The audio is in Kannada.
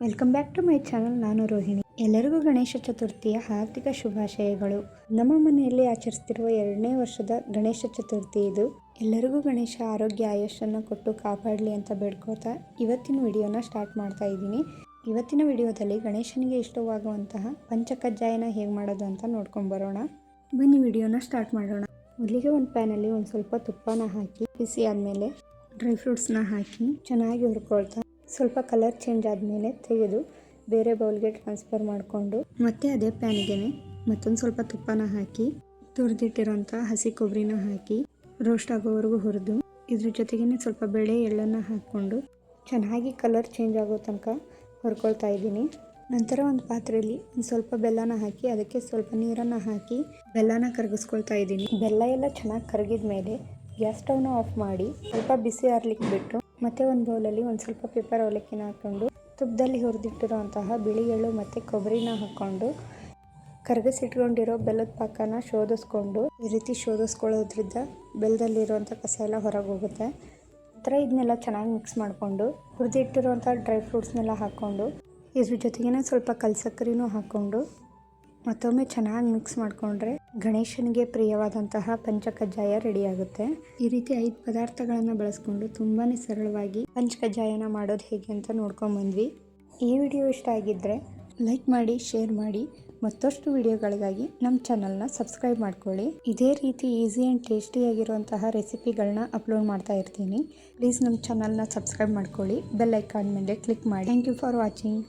Welcome back to my channel ನಾನು ರೋಹಿಣಿ. ಎಲ್ಲರಿಗೂ ಗಣೇಶ ಚತುರ್ಥಿಯ ಹಾರ್ದಿಕ ಶುಭಾಶಯಗಳು. ನಮ್ಮ ಮನೆಯಲ್ಲಿ ಆಚರಿಸ್ತಿರುವ ಎರಡನೇ ವರ್ಷದ ಗಣೇಶ ಚತುರ್ಥಿ ಇದು. ಎಲ್ಲರಿಗೂ ಗಣೇಶ ಆರೋಗ್ಯ ಆಯುಷನ್ನು ಕೊಟ್ಟು ಕಾಪಾಡಲಿ ಅಂತ ಬೇಡ್ಕೋತಾ ಇವತ್ತಿನ ವಿಡಿಯೋನ ಸ್ಟಾರ್ಟ್ ಮಾಡ್ತಾ ಇದ್ದೀನಿ. ಇವತ್ತಿನ ವಿಡಿಯೋದಲ್ಲಿ ಗಣೇಶನಿಗೆ ಇಷ್ಟವಾಗುವಂತಹ ಪಂಚಕಜ್ಜಾಯನ ಹೇಗೆ ಮಾಡೋದು ಅಂತ ನೋಡ್ಕೊಂಡು ಬರೋಣ. ಬನ್ನಿ ವಿಡಿಯೋನ ಸ್ಟಾರ್ಟ್ ಮಾಡೋಣ. ಮೊದಲಿಗೆ ಒಂದು ಪ್ಯಾನಲ್ಲಿ ಒಂದು ಸ್ವಲ್ಪ ತುಪ್ಪನ ಹಾಕಿ, ಬಿಸಿ ಆದಮೇಲೆ ಡ್ರೈ ಫ್ರೂಟ್ಸ್ನ ಹಾಕಿ, ಚೆನ್ನಾಗಿ ಹುರ್ಕೊಳ್ತಾ ಸ್ವಲ್ಪ ಕಲರ್ ಚೇಂಜ್ ಆದಮೇಲೆ ತೆಗೆದು ಬೇರೆ ಬೌಲ್ಗೆ ಟ್ರಾನ್ಸ್ಫರ್ ಮಾಡಿಕೊಂಡು ಮತ್ತೆ ಅದೇ ಪ್ಯಾನ್ಗೆ ಮತ್ತೊಂದು ಸ್ವಲ್ಪ ತುಪ್ಪನ ಹಾಕಿ ತುರಿದಿಟ್ಟಿರೋಂಥ ಹಸಿ ಕೊಬ್ಬರಿನ ಹಾಕಿ ರೋಸ್ಟ್ ಆಗೋವರೆಗೂ ಹುರಿದು ಇದ್ರ ಜೊತೆಗೇ ಸ್ವಲ್ಪ ಬೆಳೆ ಎಳ್ಳನ್ನು ಹಾಕ್ಕೊಂಡು ಚೆನ್ನಾಗಿ ಕಲರ್ ಚೇಂಜ್ ಆಗೋ ತನಕ ಹುರ್ಕೊಳ್ತಾ ಇದ್ದೀನಿ. ನಂತರ ಒಂದು ಪಾತ್ರೆಯಲ್ಲಿ ಒಂದು ಸ್ವಲ್ಪ ಬೆಲ್ಲನ ಹಾಕಿ ಅದಕ್ಕೆ ಸ್ವಲ್ಪ ನೀರನ್ನು ಹಾಕಿ ಬೆಲ್ಲನ ಕರಗಿಸ್ಕೊಳ್ತಾ ಇದ್ದೀನಿ. ಬೆಲ್ಲ ಎಲ್ಲ ಚೆನ್ನಾಗಿ ಕರಗಿದ ಮೇಲೆ ಗ್ಯಾಸ್ ಸ್ಟವ್ನ ಆಫ್ ಮಾಡಿ ಸ್ವಲ್ಪ ಬಿಸಿ ಆರ್ಲಿಕ್ಕೆ ಬಿಟ್ಟು ಮತ್ತೆ ಒಂದು ಬೌಲಲ್ಲಿ ಒಂದು ಸ್ವಲ್ಪ ಪೇಪರ್ ಅವಲಕ್ಕಿನ ಹಾಕ್ಕೊಂಡು ತುಪ್ಪದಲ್ಲಿ ಹುರಿದಿಟ್ಟಿರೋಂತಹ ಬಿಳಿ ಎಳ್ಳು ಮತ್ತು ಕೊಬ್ಬರಿನ ಹಾಕ್ಕೊಂಡು ಕರಗಿಸಿಟ್ಕೊಂಡಿರೋ ಬೆಲ್ಲದ ಪಾಕನ ಶೋಧಿಸ್ಕೊಂಡು ಈ ರೀತಿ ಶೋಧಿಸ್ಕೊಳ್ಳೋದ್ರಿಂದ ಬೆಲ್ಲದಲ್ಲಿರುವಂಥ ಕಸ ಎಲ್ಲ ಹೊರಗೆ ಹೋಗುತ್ತೆ ಥರ ಇದನ್ನೆಲ್ಲ ಚೆನ್ನಾಗಿ ಮಿಕ್ಸ್ ಮಾಡಿಕೊಂಡು ಹುರಿದಿಟ್ಟಿರುವಂಥ ಡ್ರೈ ಫ್ರೂಟ್ಸ್ನೆಲ್ಲ ಹಾಕ್ಕೊಂಡು ಇದ್ರ ಜೊತೆಗೇನೆ ಸ್ವಲ್ಪ ಕಲ್ಸಕ್ಕರಿನೂ ಹಾಕ್ಕೊಂಡು ಮತ್ತೊಮ್ಮೆ ಚೆನ್ನಾಗಿ ಮಿಕ್ಸ್ ಮಾಡಿಕೊಂಡ್ರೆ ಗಣೇಶನಿಗೆ ಪ್ರಿಯವಾದಂತಹ ಪಂಚಕಜ್ಜಾಯ ರೆಡಿ ಆಗುತ್ತೆ. ಈ ರೀತಿ ಐದು ಪದಾರ್ಥಗಳನ್ನು ಬಳಸ್ಕೊಂಡು ತುಂಬಾ ಸರಳವಾಗಿ ಪಂಚಕಜ್ಜಾಯನ ಮಾಡೋದು ಹೇಗೆ ಅಂತ ನೋಡ್ಕೊಂಬಂದ್ವಿ ಈ ವಿಡಿಯೋ ಇಷ್ಟ ಆಗಿದ್ದರೆ ಲೈಕ್ ಮಾಡಿ ಶೇರ್ ಮಾಡಿ, ಮತ್ತಷ್ಟು ವಿಡಿಯೋಗಳಿಗಾಗಿ ನಮ್ಮ ಚಾನಲ್ನ ಸಬ್ಸ್ಕ್ರೈಬ್ ಮಾಡ್ಕೊಳ್ಳಿ. ಇದೇ ರೀತಿ ಈಸಿ ಆ್ಯಂಡ್ ಟೇಸ್ಟಿಯಾಗಿರುವಂತಹ ರೆಸಿಪಿಗಳನ್ನ ಅಪ್ಲೋಡ್ ಮಾಡ್ತಾ ಇರ್ತೀನಿ. ಪ್ಲೀಸ್ ನಮ್ಮ ಚಾನಲ್ನ ಸಬ್ಸ್ಕ್ರೈಬ್ ಮಾಡ್ಕೊಳ್ಳಿ. ಬೆಲ್ ಐಕಾನ್ ಮೇಲೆ ಕ್ಲಿಕ್ ಮಾಡಿ. Thank you for watching